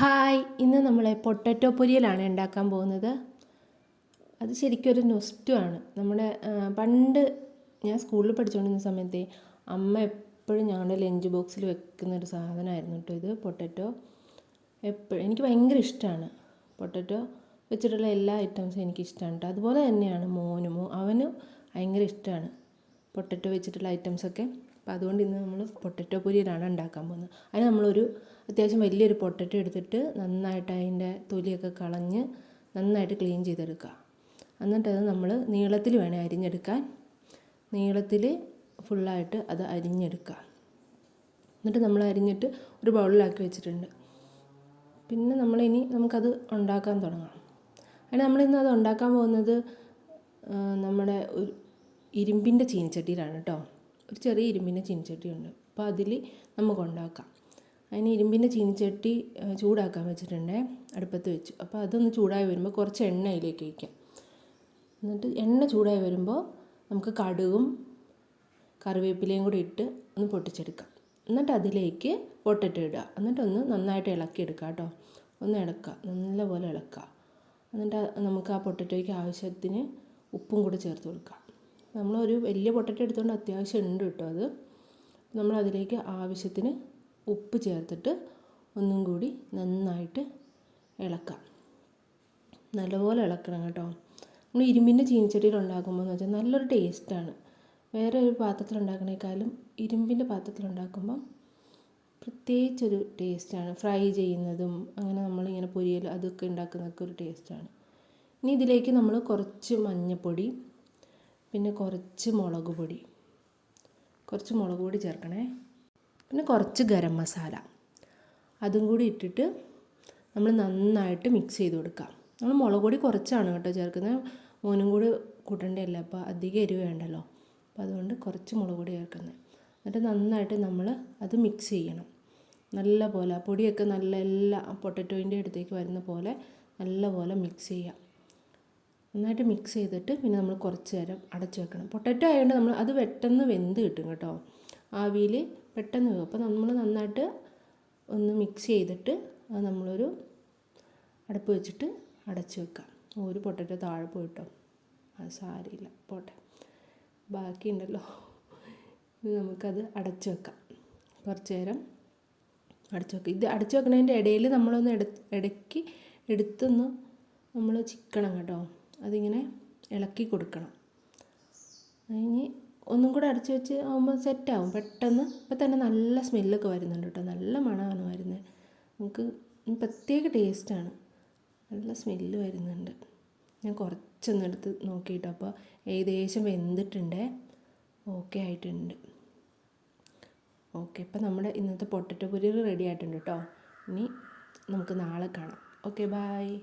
Hi ഇന്ന് നമ്മൾ potato പൊരിയലാണ് ഉണ്ടാക്കാൻ പോകുന്നത്. അത് ശരിക്കും ഒരു നൊസ്റ്റു ആണ്. നമ്മുടെ പണ്ട് ഞാൻ സ്കൂളിൽ പഠിച്ചുകൊണ്ടിരുന്ന സമയത്ത് അമ്മ എപ്പോഴും ഞങ്ങളുടെ ലഞ്ച് ബോക്സിൽ വെക്കുന്ന ഒരു സാധനമായിരുന്നു കേട്ടോ ഇത് പൊട്ടറ്റോ. എപ്പോഴും എനിക്ക് ഭയങ്കര ഇഷ്ടമാണ് പൊട്ടറ്റോ. വെച്ചിട്ടുള്ള എല്ലാ ഐറ്റംസും എനിക്ക് ഇഷ്ടമാണ് കേട്ടോ. അതുപോലെ തന്നെയാണ് മോനും. അവന് ഭയങ്കര ഇഷ്ടമാണ് പൊട്ടറ്റോ വെച്ചിട്ടുള്ള ഐറ്റംസൊക്കെ. അപ്പോൾ അതുകൊണ്ട് ഇന്ന് നമ്മൾ പൊട്ടറ്റോ പൊരിയിലാണ് ഉണ്ടാക്കാൻ പോകുന്നത്. അതിന് നമ്മളൊരു അത്യാവശ്യം വലിയൊരു പൊട്ടറ്റോ എടുത്തിട്ട് നന്നായിട്ട് അതിന്റെ തൊലിയൊക്കെ കളഞ്ഞ് നന്നായിട്ട് ക്ലീൻ ചെയ്തെടുക്കുക. എന്നിട്ടത് നമ്മൾ നീളത്തിൽ വേണേൽ അരിഞ്ഞെടുക്കാൻ. നീളത്തിൽ ഫുള്ളായിട്ട് അത് അരിഞ്ഞെടുക്കുക. എന്നിട്ട് നമ്മൾ അരിഞ്ഞിട്ട് ഒരു ബൗളിലാക്കി വെച്ചിട്ടുണ്ട്. പിന്നെ നമ്മളിനി നമുക്കത് ഉണ്ടാക്കാൻ തുടങ്ങാം. അതിന് നമ്മളിന്ന് അത് ഉണ്ടാക്കാൻ പോകുന്നത് നമ്മുടെ ഒരു ഇരുമ്പിന്റെ ചീനിച്ചട്ടിയിലാണ് കേട്ടോ. ഒരു ചെറിയ ഇരുമ്പിന്റെ ചീനിച്ചട്ടിയുണ്ട്. അപ്പോൾ അതിൽ നമുക്ക് ഉണ്ടാക്കാം. അതിന് ഇരുമ്പിന്റെ ചീനിച്ചട്ടി ചൂടാക്കാൻ വെച്ചിട്ടുണ്ട് അടുപ്പത്ത് വെച്ചു. അപ്പോൾ അതൊന്ന് ചൂടായി വരുമ്പോൾ കുറച്ച് എണ്ണ അതിലേക്ക് വയ്ക്കാം എന്നിട്ട് എണ്ണ ചൂടായി വരുമ്പോൾ നമുക്ക് കടുകും കറിവേപ്പിലയും കൂടി ഇട്ട് ഒന്ന് പൊട്ടിച്ചെടുക്കാം. എന്നിട്ട് അതിലേക്ക് പൊട്ടിട്ട് ഇടുക. എന്നിട്ടൊന്ന് നന്നായിട്ട് ഇളക്കിയെടുക്കുക കേട്ടോ. ഒന്ന് ഇളക്കുക. നല്ലപോലെ ഇളക്കുക. എന്നിട്ട് നമുക്ക് ആ പൊട്ടറ്റോയ്ക്ക് ആവശ്യത്തിന് ഉപ്പും കൂടി ചേർത്ത് കൊടുക്കാം. നമ്മളൊരു വലിയ പൊട്ടറ്റ എടുത്തുകൊണ്ട് അത്യാവശ്യം ഉണ്ട് കേട്ടോ അത്. നമ്മളതിലേക്ക് ആവശ്യത്തിന് ഉപ്പ് ചേർത്തിട്ട് ഒന്നും കൂടി നന്നായിട്ട് ഇളക്കാം. നല്ലപോലെ ഇളക്കണം കേട്ടോ. നമ്മൾ ഇരുമ്പിന്റെ ചീനിച്ചട്ടിയിൽ ഉണ്ടാക്കുമ്പോൾ എന്ന് വെച്ചാൽ നല്ലൊരു ടേസ്റ്റാണ് വേറെ ഒരു പാത്രത്തിൽ ഉണ്ടാക്കണേക്കാളും ഇരുമ്പിന്റെ പാത്രത്തിൽ ഉണ്ടാക്കുമ്പം പ്രത്യേകിച്ചൊരു ടേസ്റ്റാണ് ഫ്രൈ ചെയ്യുന്നതും അങ്ങനെ നമ്മളിങ്ങനെ പൊരിയൽ അതൊക്കെ ഉണ്ടാക്കുന്നതൊക്കെ ഒരു ടേസ്റ്റാണ് ഇനി ഇതിലേക്ക് നമ്മൾ കുറച്ച് മഞ്ഞൾപ്പൊടി പിന്നെ കുറച്ച് മുളക് പൊടി. കുറച്ച് മുളക് പൊടി ചേർക്കണേ. പിന്നെ കുറച്ച് ഗരം മസാല. അതും കൂടി ഇട്ടിട്ട് നമ്മൾ നന്നായിട്ട് മിക്സ് ചെയ്ത് കൊടുക്കാം. നമ്മൾ മുളക് പൊടി കുറച്ചാണ് കേട്ടോ ചേർക്കുന്നത്. മോനും കൂടി കൂട്ടേണ്ടതല്ല അപ്പോൾ അധികം എരിവ് വേണ്ടല്ലോ. അപ്പോൾ അതുകൊണ്ട് കുറച്ച് മുളക് പൊടി ചേർക്കുന്നത്. എന്നിട്ട് നന്നായിട്ട് നമ്മൾ അത് മിക്സ് ചെയ്യണം. നല്ല പോലെ ആ പൊടിയൊക്കെ നല്ല എല്ലാ പൊട്ടറ്റോയിന്റെ അടുത്തേക്ക് വരുന്ന പോലെ നല്ല പോലെ മിക്സ് ചെയ്യാം. നന്നായിട്ട് മിക്സ് ചെയ്തിട്ട് പിന്നെ നമ്മൾ കുറച്ച് നേരം അടച്ച് വെക്കണം. പൊട്ടറ്റോ ആയതുകൊണ്ട് നമ്മൾ അത് പെട്ടെന്ന് വെന്ത് കിട്ടും കേട്ടോ. ആവിയിൽ പെട്ടെന്ന് വെക്കും. അപ്പോൾ നമ്മൾ നന്നായിട്ട് ഒന്ന് മിക്സ് ചെയ്തിട്ട് അത് നമ്മളൊരു അടുപ്പ് വെച്ചിട്ട് അടച്ച് വെക്കാം. ഒരു പൊട്ടറ്റോ താഴെ പോയിട്ടോ. അത് സാരിയില്ല. പോട്ടെ. ബാക്കിയുണ്ടല്ലോ. ഇത് നമുക്കത് അടച്ച് വെക്കാം. കുറച്ച് നേരം അടച്ചു വെക്കുക ഇത് അടച്ചു വെക്കുന്നതിന്റെ ഇടയിൽ നമ്മളൊന്ന് ഇട ഇടയ്ക്ക് എടുത്തൊന്ന് നമ്മൾ ചിക്കണം കേട്ടോ. അതിങ്ങനെ ഇളക്കി കൊടുക്കണം. ഇനി ഒന്നും കൂടെ അടച്ച് വെച്ച് ആകുമ്പോൾ സെറ്റാവും. പെട്ടെന്ന് ഇപ്പം തന്നെ നല്ല സ്മെല്ലൊക്കെ വരുന്നുണ്ട് കേട്ടോ. നല്ല മണമാണ് വരുന്നത് നമുക്ക് പ്രത്യേക ടേസ്റ്റാണ് നല്ല സ്മെല്ല് വരുന്നുണ്ട്. ഞാൻ കുറച്ചൊന്ന് എടുത്ത് നോക്കിയിട്ട്. അപ്പോൾ ഏകദേശം വെന്തിട്ടുണ്ട്. ഓക്കെ ആയിട്ടുണ്ട്. ഓക്കെ ഇപ്പം നമ്മുടെ ഇന്നത്തെ പൊട്ടറ്റോ പുരി റെഡി ആയിട്ടുണ്ട് കേട്ടോ. ഇനി നമുക്ക് നാളെ കാണാം. Okay bye